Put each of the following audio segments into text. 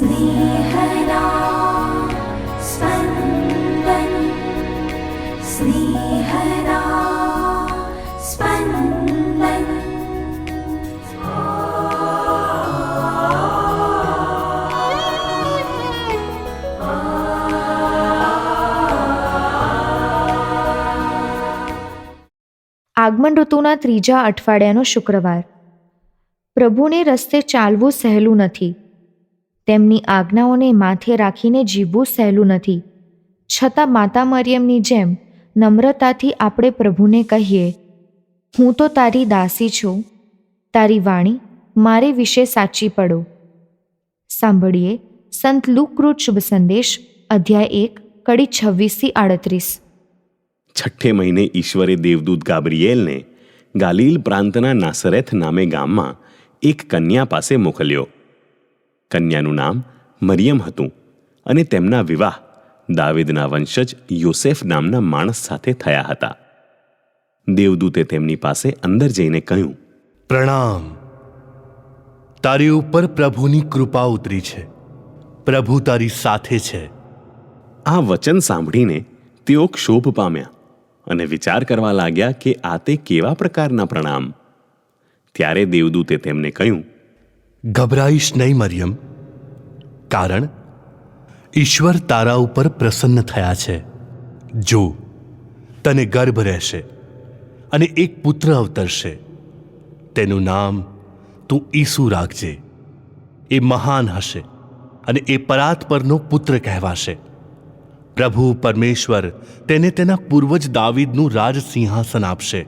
स्नेहदा स्पन्दन् स्नेहदा स्पन्दन् આગમન ઋતુના ત્રીજા અઠવાડિયાનો શુક્રવાર પ્રભુને રસ્તે ચાલવું સહેલું નથી તેમની આજ્ઞાઓને માથે રાખીને જીવવું સહેલું નથી. છતાં માતા મરિયમની જેમ નમ્રતાથી આપણે પ્રભુને કહીએ, હું તો તારી દાસી છું. તારી વાણી મારે વિશે સાચી પડો. સાંભળીએ સંત લુકૃત શુભ સંદેશ, અધ્યાય એક, કડી છવ્વીસથી આડત્રીસ. છઠ્ઠે મહિને ઈશ્વરે દેવદૂત ગાબ્રિયેલને ગાલીલ પ્રાંતના નાસરેથ નામે ગામમાં એક કન્યા પાસે મોકલ્યો. કન્યાનું નામ મરિયમ હતું અને તેમના વિવાહ દાવેદના વંશજ યોસેફ નામના માણસ સાથે થયા હતા. દેવદૂતે તેમની પાસે અંદર જઈને કહ્યું પ્રણામ. તારી ઉપર પ્રભુની કૃપા ઉતરી છે. પ્રભુ તારી સાથે છે. આ વચન સાંભળીને તેઓ ક્ષોભ પામ્યા અને વિચાર કરવા લાગ્યા કે આ તે કેવા પ્રકારના પ્રણામ. ત્યારે દેવદૂતે તેમને કહ્યું ગભરાઈશ નહીં, મરિયમ. કારણ, ઈશ્વર તારા ઉપર પ્રસન્ન થયા છે. જો, તને ગર્ભ રહેશે અને એક પુત્ર અવતરશે, તેનું નામ તું ઈસુ રાખજે. એ મહાન હશે અને એ પરાત પરનો પુત્ર કહેવાશે. પ્રભુ પરમેશ્વર તેને તેના પૂર્વજ દાવીદનું રાજ સિંહાસન આપશે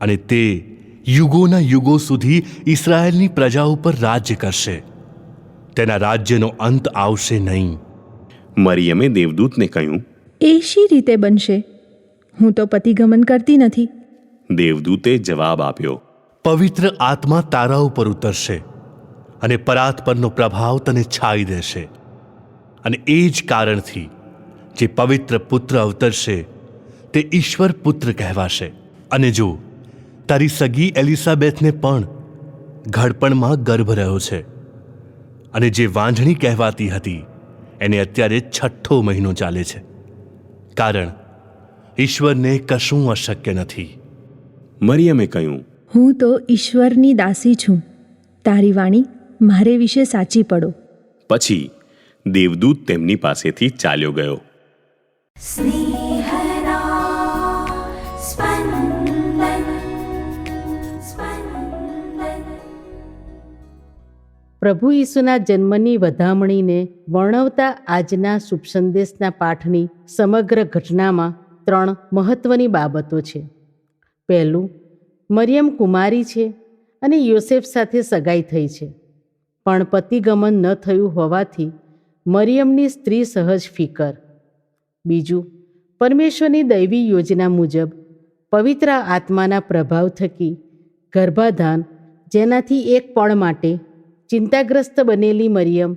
અને તે યુગોના યુગો સુધી ઇસરાયેલની પ્રજા ઉપર રાજ્ય કરશે. તેના રાજ્યનો અંત આવશે નહીં. મરિયમે દેવદૂતને કહ્યું એ શી રીતે બનશે? હું તો પતિગમન કરતી નથી. દેવદૂતે જવાબ આપ્યો પવિત્ર આત્મા તારા ઉપર ઉતરશે અને પરાત પરનો પ્રભાવ તને છાઈ દેશે. અને એ જ કારણથી જે પવિત્ર પુત્ર અવતરશે તે ઈશ્વર પુત્ર કહેવાશે. અને જો તારી સગી એલિઝાબેથને પણ ઘડપણમાં ગર્ભ રહ્યો છે અને જે વાંઢણી કહેવાતી હતી એને અત્યારે છઠ્ઠો મહિનો ચાલે છે. કારણ ઈશ્વરને કશું અશક્ય નથી. મરિયમે કહ્યું હું તો ઈશ્વરની દાસી છું. તારી વાણી મારે વિશે સાચી પડો. પછી દેવદૂત તેમની પાસેથી ચાલ્યો ગયો. સ્નેહ પ્રભુ ઈસુના જન્મની વધામણીને વર્ણવતા આજના શુભ સંદેશના પાઠની સમગ્ર ઘટનામાં ત્રણ મહત્વની બાબતો છે. પહેલું, મરિયમ કુમારી છે અને યોસેફ સાથે સગાઈ થઈ છે. પણ પતિગમન ન થયું હોવાથી મરિયમની સ્ત્રી સહજ ફિકર. બીજું, પરમેશ્વરની દૈવી યોજના મુજબ પવિત્ર આત્માના પ્રભાવ થકી ગર્ભાધાન જેનાથી એક પળ માટે ચિંતાગ્રસ્ત બનેલી મરિયમ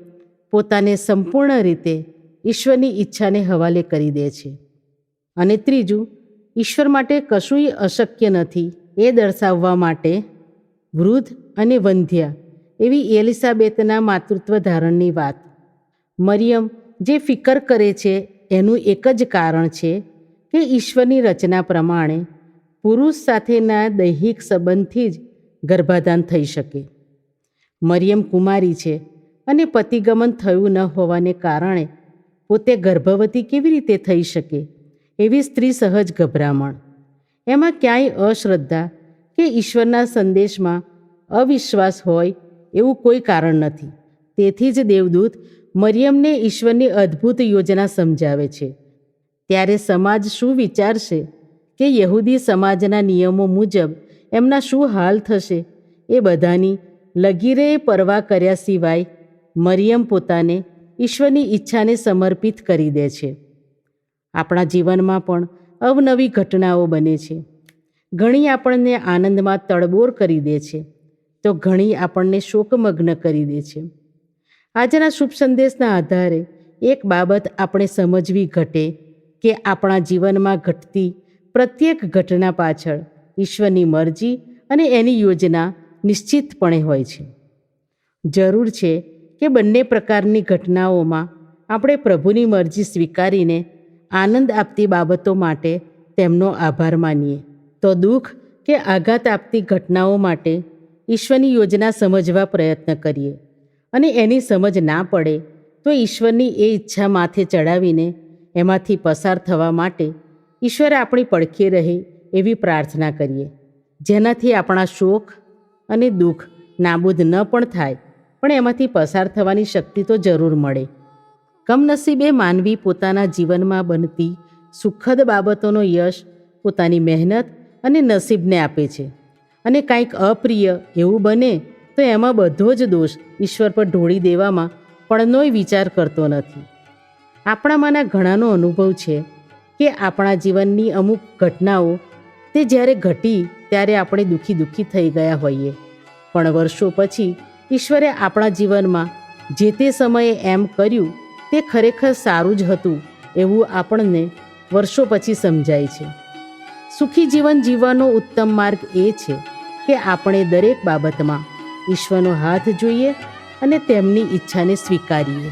પોતાને સંપૂર્ણ રીતે ઈશ્વરની ઈચ્છાને હવાલે કરી દે છે. અને ત્રીજું, ઈશ્વર માટે કશુંય અશક્ય નથી એ દર્શાવવા માટે વૃદ્ધ અને વંધ્યા એવી એલિસાબેતના માતૃત્વ ધારણની વાત. મરિયમ જે ફિકર કરે છે એનું એક જ કારણ છે કે ઈશ્વરની રચના પ્રમાણે પુરુષ સાથેના દૈહિક સંબંધથી જ ગર્ભાધાન થઈ શકે. મરિયમ કુમારી છે અને પતિગમન થયું ન હોવાને કારણે પોતે ગર્ભવતી કેવી રીતે થઈ શકે એવી સ્ત્રી સહજ ગભરામણ. એમાં ક્યાંય અશ્રદ્ધા કે ઈશ્વરના સંદેશમાં અવિશ્વાસ હોય એવું કોઈ કારણ નથી. તેથી જ દેવદૂત મરિયમને ઈશ્વરની અદ્ભુત યોજના સમજાવે છે. ત્યારે સમાજ શું વિચારશે કે યહૂદી સમાજના નિયમો મુજબ એમના શું હાલ થશે એ બધાની લગીરે પરવા કર્યા સિવાય મરિયમ પોતાને ઈશ્વરની ઈચ્છાને સમર્પિત કરી દે છે. આપણા જીવનમાં પણ અવનવી ઘટનાઓ બને છે. ઘણી આપણને આનંદમાં તડબોર કરી દે છે. તો ઘણી આપણને શોકમગ્ન કરી દે છે. આજના શુભ સંદેશના આધારે એક બાબત આપણે સમજવી ઘટે કે આપણા જીવનમાં ઘટતી પ્રત્યેક ઘટના પાછળ ઈશ્વરની મરજી અને એની યોજના નિશ્ચિતપણે હોય છે. જરૂર છે કે બંને પ્રકારની ઘટનાઓમાં આપણે પ્રભુની મરજી સ્વીકારીને આનંદ આપતી બાબતો માટે તેમનો આભાર માનીએ. તો દુઃખ કે આઘાત આપતી ઘટનાઓ માટે ઈશ્વરની યોજના સમજવા પ્રયત્ન કરીએ. અને એની સમજ ના પડે તો ઈશ્વરની એ ઈચ્છા માથે ચડાવીને એમાંથી પસાર થવા માટે ઈશ્વર આપણી પડખે રહે એવી પ્રાર્થના કરીએ. જેનાથી આપણા શોક અને દુઃખ નાબૂદ ન પણ થાય, પણ એમાંથી પસાર થવાની શક્તિ તો જરૂર મળે. કમનસીબે માનવી પોતાના જીવનમાં બનતી સુખદ બાબતોનો યશ પોતાની મહેનત અને નસીબને આપે છે. અને કાંઈક અપ્રિય એવું બને તો એમાં બધો જ દોષ ઈશ્વર પર ઢોળી દેવામાં પણનોય વિચાર કરતો નથી. આપણામાંના ઘણાનો અનુભવ છે કે આપણા જીવનની અમુક ઘટનાઓ તે જ્યારે ઘટી, ત્યારે આપણે દુઃખી દુઃખી થઈ ગયા હોઈએ. પણ વર્ષો પછી ઈશ્વરે આપણા જીવનમાં જે તે સમયે એમ કર્યું, તે ખરેખર સારું જ હતું એવું આપણને વર્ષો પછી સમજાય છે. સુખી જીવન જીવવાનો ઉત્તમ માર્ગ એ છે કે આપણે દરેક બાબતમાં ઈશ્વરનો હાથ જોઈએ અને તેમની ઈચ્છાને સ્વીકારીએ.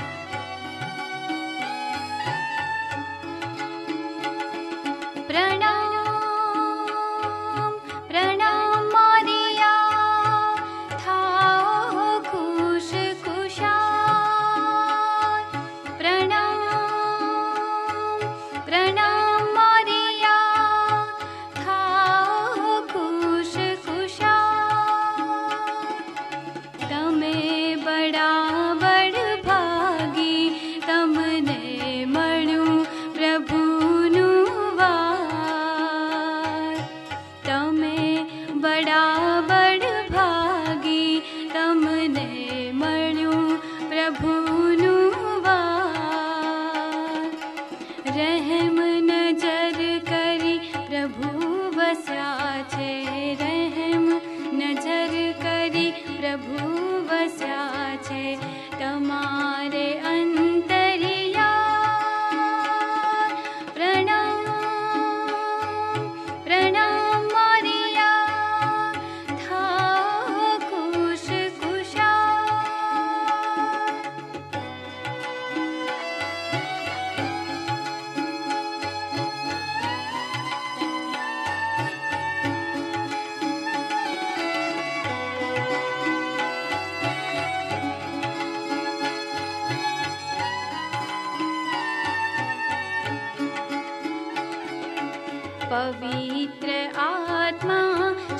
पवित्र आत्मा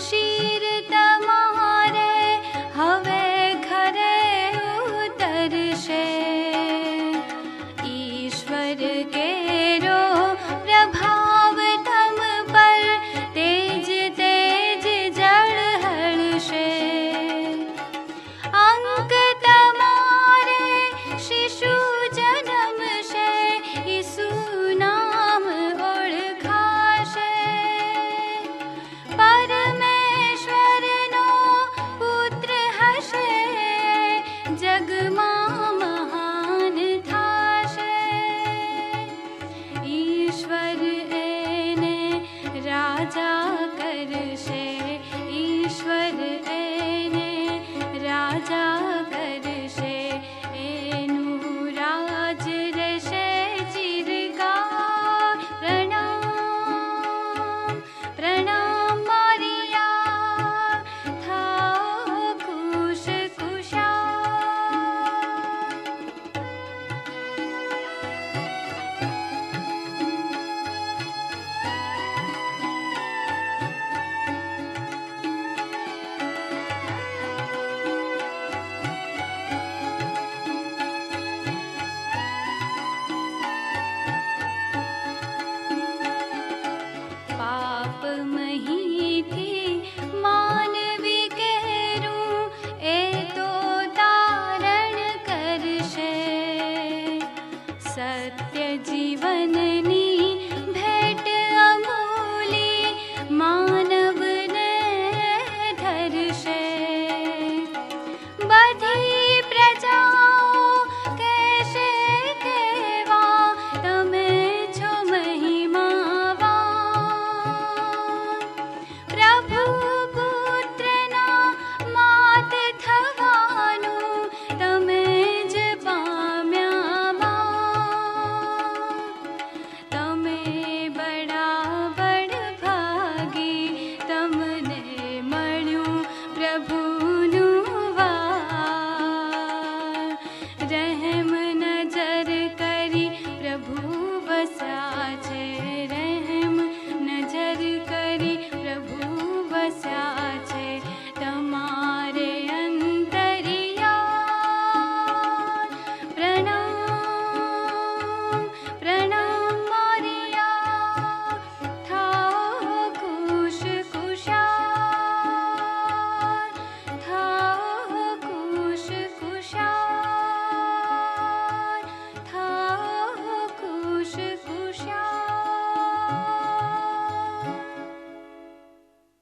शीरतमा त्य जीवन